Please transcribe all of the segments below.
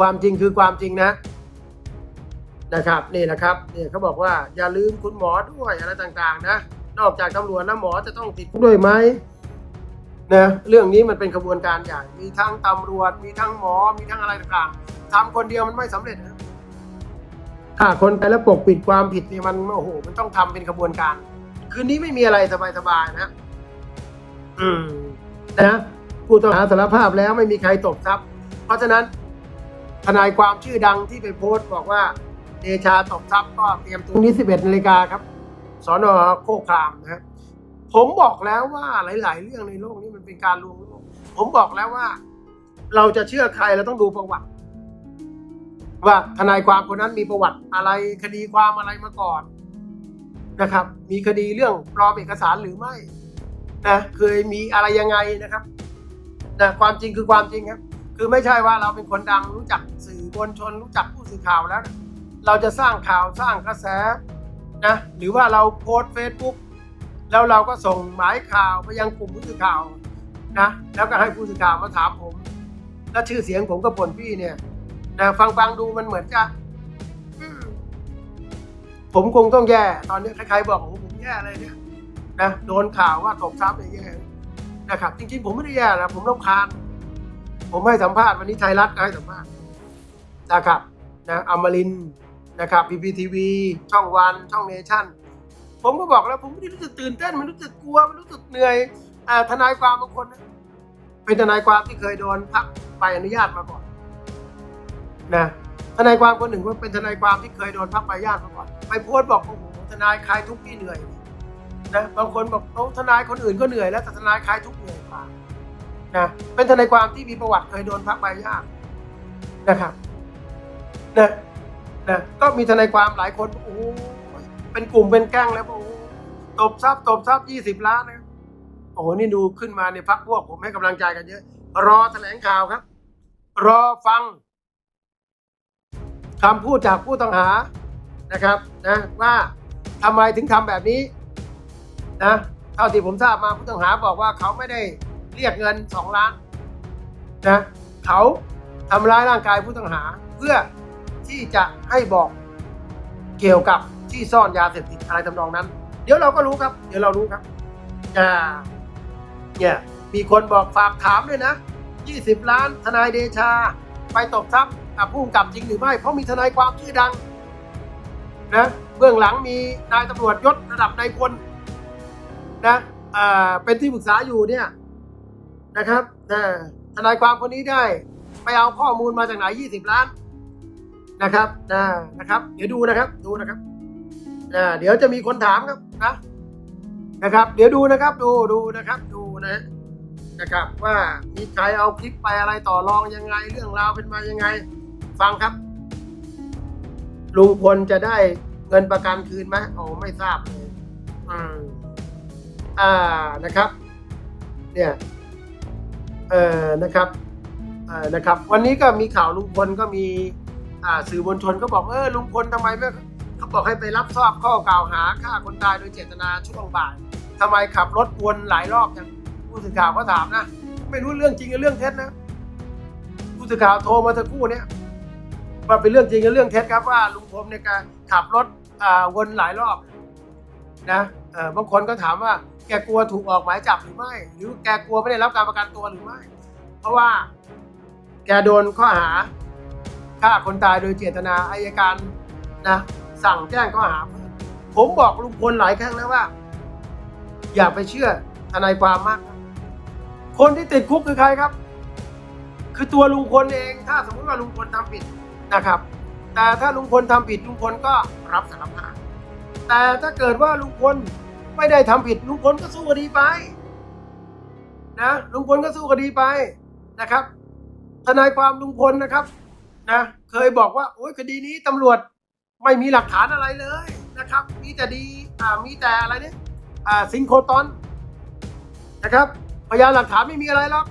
ความจริงคือความจริงนะนะครับนี่แหละครับเนี่ยเขาบอกว่าอย่าลืมคุณหมอด้วยอะไรต่างๆนะ นอกจากตำรวจแล้วหมอจะต้องติดด้วยไหมนะเรื่องนี้มันเป็นขบวนการใหญ่มีทั้งตำรวจ มีทั้งหมอมีทั้งอะไรต่างๆทำคนเดียวมันไม่สำเร็จนะถ้าคนไปแล้วปกปิดความผิดเนี่ยมันโอ้โหมันต้องทำเป็นขบวนการ คืนนี้ไม่มีอะไรสบายๆนะ อืมนะผู้ต้องหาสารภาพแล้วไม่มีใครตกทรัพย์ เพราะฉะนั้น ทนายความชื่อดังที่ไปโพสต์บอกว่าเดชาตกทรัพย์ก็เตรียมตัวนี้ 11นาฬิกาครับสอนอโคครามนะครับผมบอกแล้วว่าหลาย ๆ เรื่องในโลกนี้มันเป็นการลวงโลก ผมบอกแล้วว่า เราจะเชื่อใครเราต้องดูประวัติ ว่าทนายความคนนั้นมีประวัติอะไรคดีความอะไรมาก่อนนะครับ มีคดีเรื่องปลอมเอกสารหรือไม่นะเคยมีอะไรยังไงนะครับนะความจริงคือความจริงครับ คือไม่ใช่ว่าเราเป็นคนดังรู้จักสื่อมวลชนรู้จักผู้สื่อข่าวแล้ว เราจะสร้างข่าวสร้างกระแสนะหรือว่าเราโพสเฟซบุ๊กแล้วเราก็ส่งหมายข่าวไปยังกลุ่มผู้สื่อข่าวนะแล้วก็ให้ผู้สื่อข่าวมาถามผม แล้วชื่อเสียงผมกับผลพี่เนี่ยนะฟังฟังดูมันเหมือนจะผมคงต้องแย่ ตอนนี้ใครๆบอกโอ้โหผมแย่เลยเนี่ยนะโดนข่าวว่าตกทรัพย์เนี่ยแย่นะครับ จริงๆผมไม่ได้แย่นะผมต้องคาน ผมให้สัมภาษณ์วันนี้ไทยรัฐก็ให้สัมภาษณ์นะครับนะอมรินนะครับพีพีทีวีช่องวัน ช่องเนชั่น ผมก็บอกแล้วผมไม่ได้รู้สึกตื่นเต้นไม่รู้สึกกลัวไม่รู้สึกเหนื่อยอ่าทนายความบางคนนะเป็นทนายความที่เคยโดนพักใบอนุญาตมาก่อนนะทนายความคนหนึ่งว่าเป็นทนายความที่เคยโดนพักใบอนุญาตมาก่อนไปโพสต์บอกโอ้โหทนายคลายทุกข์ที่เหนื่อยนะบางคนบอกโอ้ทนายคนอื่นก็เหนื่อยแล้วแต่ทนายคลายทุกข์เหนื่อยกว่า นะเป็นทนายความที่มีประวัติเคยโดนพักใบอนุญาตนะครับนะนะก็มีทนายความหลายคนโอ้เป็นกลุ่มเป็นแก๊งแล้วโอ้ตบทรัพย์ตบทรัพย์ยี่สิบล้านนะโอ้โหนี่ดูขึ้นมาในพักพวกผมให้กำลังใจกันเยอะ รอแถลงข่าวครับ รอฟังคำพูดจากผู้ต้องหานะครับ นะว่าทำไมถึงทำแบบนี้นะเท่าที่ผมทราบมาผู้ต้องหาบอกว่าเขาไม่ได้ รียกเงินสองล้านนะเขาทำร้ายร่างกายผู้ต้องหา เพื่อที่จะให้บอกเกี่ยวกับที่ซ่อนยาเสพติดอะไรทำนองนั้น เดี๋ยวเราก็รู้ครับ เดี๋ยวเรารู้ครับอ่าเนี่ยมีคนบอกฝากถามด้วยนะ20 ล้านทนายเดชา ไปตบทรัพย์กับผู้กำกับจริงหรือไม่ เพราะมีทนายความชื่อดังนะเบื้องหลังมีนายตำรวจยศระดับนายพลนะอ่าเป็นที่ปรึกษาอยู่เนี่ย นะครับนะทนายความคนนี้ได้ไปเอาข้อมูลมาจากไหน 20 ล้านนะครับนะนะครับ เดี๋ยวดูนะครับ ดูนะครับนะเดี๋ยวจะมีคนถามครับนะนะครับ เดี๋ยวดูนะครับ ดูดูนะครับ ดูนะนะครับ ว่ามีใครเอาคลิปไปอะไรต่อรองยังไง เรื่องราวเป็นมายังไง ฟังครับลุงพลจะได้เงินประกันคืนไหมโอ้ไม่ทราบเลยอืมอ่านะครับ เนี่ย นะครับเอ่อนะครับ วันนี้ก็มีข่าวลุงพลก็มีอ่าสื่อมวลชนก็บอกเออลุงพลทำไมไม่เขาบอกให้ไปรับทราบข้อกล่าวหาฆ่าคนตายโดยเจตนาช่วงบ่ายทำไมขับรถวนหลายรอบจังผู้สื่อข่าวก็ถามนะ ไม่รู้เรื่องจริงหรือเรื่องเท็จนะผู้สื่อข่าวโทรมาสักครู่เนี้ยว่าเป็นเรื่องจริงหรือเรื่องเท็จครับว่าลุงพลในการขับรถอ่าวนหลายรอบนะเออบางคนก็ถามว่า แกกลัวถูกออกหมายจับหรือไม่ หรือแกกลัวไม่ได้รับการประกันตัวหรือไม่ เพราะว่าแกโดนข้อหาฆ่าคนตายโดยเจตนาอายการนะ สั่งแจ้งข้อหา ผมบอกลุงพลหลายครั้งแล้วว่า อย่าไปเชื่อทนายความมาก คนที่ติดคุกคือใครครับ คือตัวลุงพลเองถ้าสมมติว่าลุงพลทำผิดนะครับ แต่ถ้าลุงพลทำผิดลุงพลก็รับสารภาพแต่ถ้าเกิดว่าลุงพล ไม่ได้ทำผิดลุงพลก็สู้คดีไป นะลุงพลก็สู้คดีไปนะครับ ทนายความลุงพลนะครับ นะเคยบอกว่าโอ้ยคดีนี้ตำรวจไม่มีหลักฐานอะไรเลยนะครับ มีแต่ดีอ่ามีแต่อะไรเนี่ยอ่าซิงโครตอนนะครับพยานหลักฐานไม่มีอะไรหรอก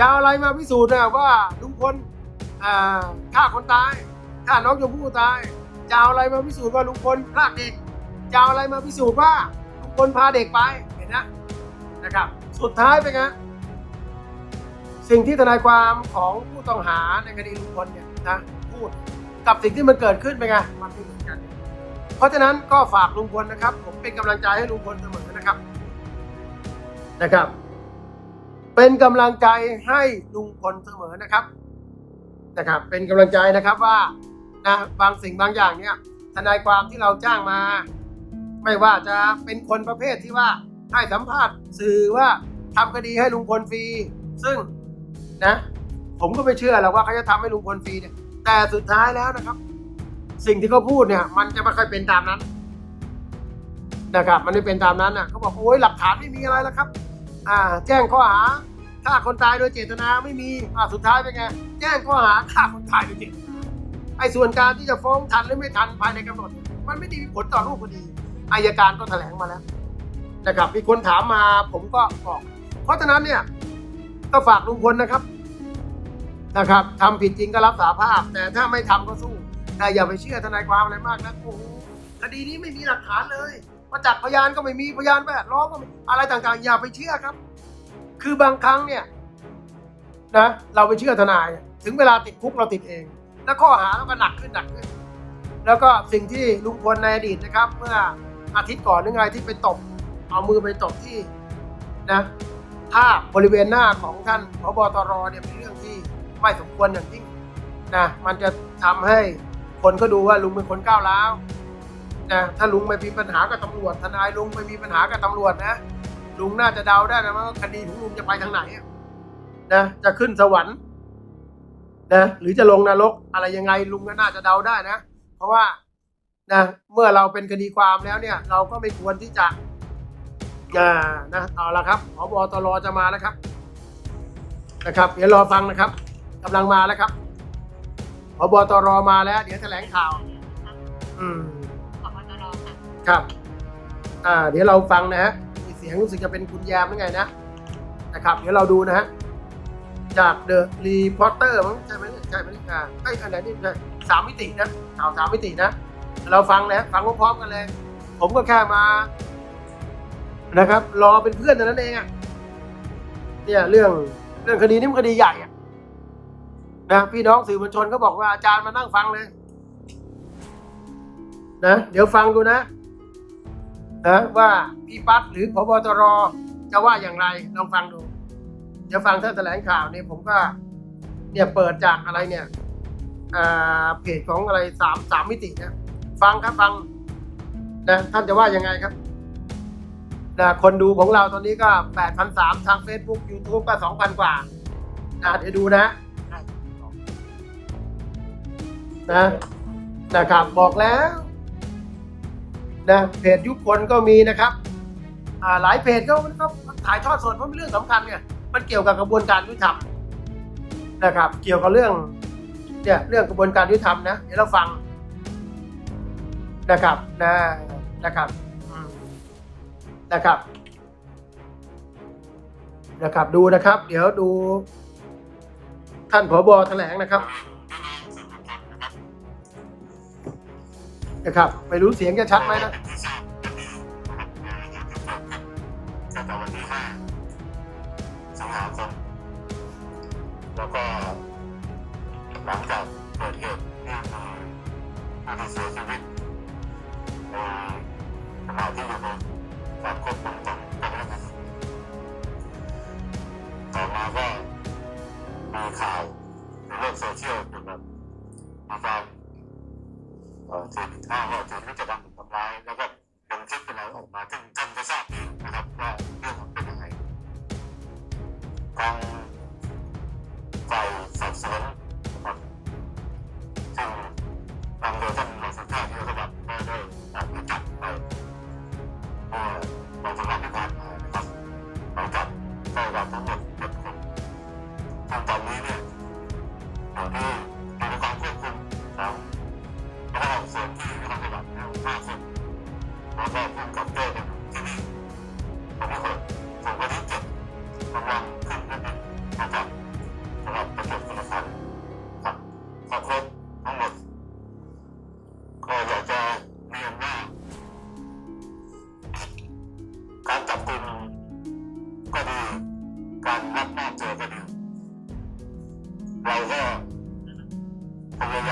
จะอะไรมาพิสูจน์นะว่าลุงพลอ่าฆ่าคนตายฆ่าน้องชมพู่ตายจะอาอะไรมาพิสูจน์ว่าลุงพลพลาดเด็ก จะเอาอะไรมาพิสูจน์ว่าลุงพลพาเด็กไปเห็นนะนะครับ สุดท้ายเป็นไงสิ่งที่ทนายความของผู้ต้องหาในคดีลุงพลเนี่ยนะพูดกับสิ่งที่มันเกิดขึ้นเป็นไงมันไม่เหมือนกัน เพราะฉะนั้นก็ฝากลุงพลนะครับ ผมเป็นกำลังใจให้ลุงพลเสมอนะครับนะครับ เป็นกำลังใจให้ลุงพลเสมอนะครับนะครับ เป็นกำลังใจนะครับว่านะบางสิ่งบางอย่างเนี่ยทนายความที่เราจ้างมา ไม่ว่าจะเป็นคนประเภทที่ว่าให้สัมภาษณ์สื่อว่าทำคดีให้ลุงพลฟรี ซึ่งนะ ผมก็ไม่เชื่อหรอกว่าเขาจะทำให้ลุงพลฟรีเนี่ยแต่สุดท้ายแล้วนะครับ สิ่งที่เขาพูดเนี่ย มันจะไม่ค่อยเป็นตามนั้นนะครับ มันไม่เป็นตามนั้นอะเขาบอกโอ้ยหลักฐานไม่มีอะไรแล้วครับ อ่า แจ้งข้อหาฆ่าคนตายโดยเจตนาไม่มีอ่าสุดท้ายเป็นไงแจ้งข้อหาฆ่าคนตายโดยเจตนาไอ้ส่วนการที่จะฟ้องทันหรือไม่ทันภายในกำหนด มันไม่ได้มีผลต่อรูปคดี อายการก็แถลงมาแล้วนะครับ มีคนถามมาผมก็บอก เพราะฉะนั้นเนี่ยก็ฝากลุงพลนะครับนะครับทำผิดจริงก็รับสาภาพ แต่ถ้าไม่ทำก็สู้แต่อย่าไปเชื่อทนายความอะไรมากนะโอ้โหคดีนี้ไม่มีหลักฐานเลยประจักษ์พยานก็ไม่มีพยานแวดล้อมก็ไม่อะไรต่างๆ อย่าไปเชื่อครับ คือบางครั้งเนี่ยนะเราไปเชื่อทนาย ถึงเวลาติดคุกเราติดเอง แล้วข้อหาเราก็หนักขึ้นหนักขึ้น แล้วก็สิ่งที่ลุงพลในอดีตนะครับ เมื่อ อาทิตย์ก่อนนึงไงที่ไปตบ เอามือไปตบที่นะภาพบริเวณหน้าของท่านพบตรเนี่ยเป็นเรื่องที่ไม่สมควรอย่างยิ่งนะมันจะทำให้คนก็ดูว่าลุงเป็นคนก้าวร้าวนะถ้าลุงไม่มีปัญหากับตำรวจทนายลุงไม่มีปัญหากับตำรวจนะลุงน่าจะเดาได้นะว่าคดีของลุงจะไปทางไหนนะจะขึ้นสวรรค์นะหรือจะลงนรกอะไรยังไงลุงก็น่าจะเดาได้นะ เพราะว่า นะเมื่อเราเป็นคดีความแล้วเนี่ย เราก็ไม่ควรที่จะอ่านะเอาละครับผบตรจะมาแล้วครับ นะครับ เดี๋ยวรอฟังนะครับกำลังมาแล้วครับผบตรมาแล้ว เดี๋ยวแถลงข่าว อืมผบตรค่ะครับ อ่า เดี๋ยวเราฟังนะฮะมีเสียงรู้สึกจะเป็นคุณแยมหรือไงนะนะครับ เดี๋ยวเราดูนะฮะจากเดอะรีพอร์เตอร์มั้งใช่ไหมใช่ไหมอ่าไอ้ยอันไหนนี่ใช่สามมิตินะข่าวสามมิตินะ เราฟังนะฟังพร้อมๆกันเลย ผมก็แค่มา นะครับ รอเป็นเพื่อนเท่านั้นเองอะเนี่ยเรื่องเรื่องคดีนี้มันคดีใหญ่อะนะพี่น้องสื่อมวลชนก็บอกว่าอาจารย์มานั่งฟังเลยนะเดี๋ยวฟังดูนะนะว่าพี่ปั๊ดหรือพบตรจะว่าอย่างไรลองฟังดู เดี๋ยวฟังท่านแถลงข่าวเนี่ยผมก็เนี่ยเปิดจากอะไรเนี่ยอ่าเพจของอะไรสามสามมิติเนะ ฟังครับฟังนะท่านจะว่ายังไงครับนะคนดูของเราตอนนี้ก็8,300ทาง Facebook YouTube ก็2,000กว่านะเดี๋ยวดูนะ นะนะครับบอกแล้วนะเพจยุคคนก็มีนะครับอ่าหลายเพจก็ก็ถ่ายทอดสดเพราะเป็นเรื่องสำคัญไงมันเกี่ยวกับกระบวนการยุติธรรมนะครับ เกี่ยวกับเรื่องเนี่ยเรื่องกระบวนการยุติธรรมนะเดี๋ยวเราฟัง นะครับนะนะครับนะครับ นะครับ ดูนะครับ เดี๋ยวดู ท่านผบแถลงนะครับ นะครับไม่รู้เสียงจะชัดไหมนะตั้งแต่วันที่5สิงหาคมแล้วก็หลังจากเกิดเหตุที่มีเสียชีวิต ในขณะที่อยู่ในความควบคุมของเจ้าหน้าที่ต่อมาก็มีข่าวในโลกโซเชียลเกี่ยวกับมีการเอ่อถูกอ้างว่าถูกนิจกรรมทำร้ายแล้วก็เป็นคลิปเป็นอะไรออกมาซึ่งท่านก็ทราบดีนะครับว่า เราก็พยายาม